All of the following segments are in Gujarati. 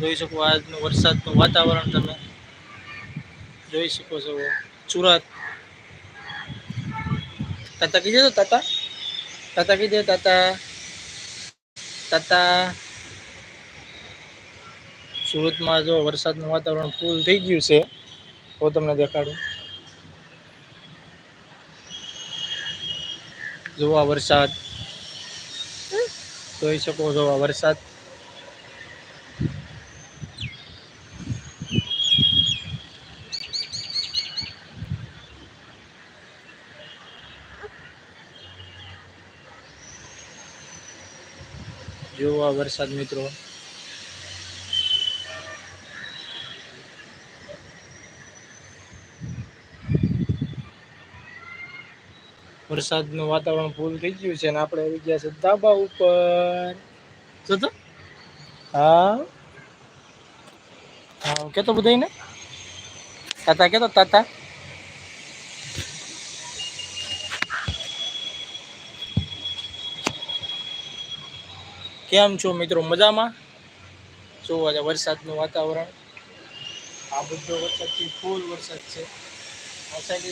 જોઈ શકો આજનું વરસાદનું વાતાવરણ તમે. જોઈ શકો છો સુરત. તાતા કીધે તો તાતા? તાતા કીધે તાતા? તાતા? સુરતમાં જો વરસાદનું વાતાવરણ ફૂલ થઈ ગયું છે, તો તમને દેખાડું. જોવા વરસાદ. જોઈ શકો છો વરસાદ. જોવા વરસાદ, મિત્રો. વરસાદનું વાતાવરણ ફૂલ થઈ ગયું છે અને આપણે આવી ગયા છે ધાબા ઉપર. હા. હા, કેતો બધાને તાતા કેતો? તાતા? કેમ છો મિત્રો? મજામાં? જોવા છે વરસાદનું વાતાવરણ? આ બધો વરસાદથી ફૂલ વરસાદ છે. વરસાદ છે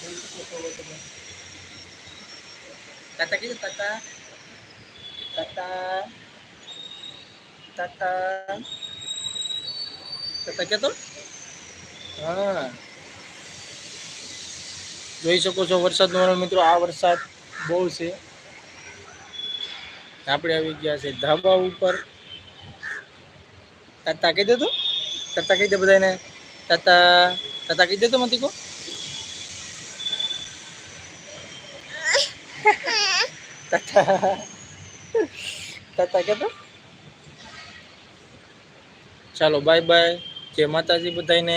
જોઈ શકો છો હવે તાતા કીધું તાતા. તાતા. તાતા. તાતા કેતો? હા. જોઈ શકો છો વરસાદનું મિત્રો. આ વરસાદ બહુ છે. આપણે આવી ગયા છે ધાબા ઉપર. તાતા કહી દે તો. તાતા કહી દે બધાને તાતા તાતા કહી દે તો મતી કો તાતા ચાલો, બાય બાય. જય માતાજી બધાને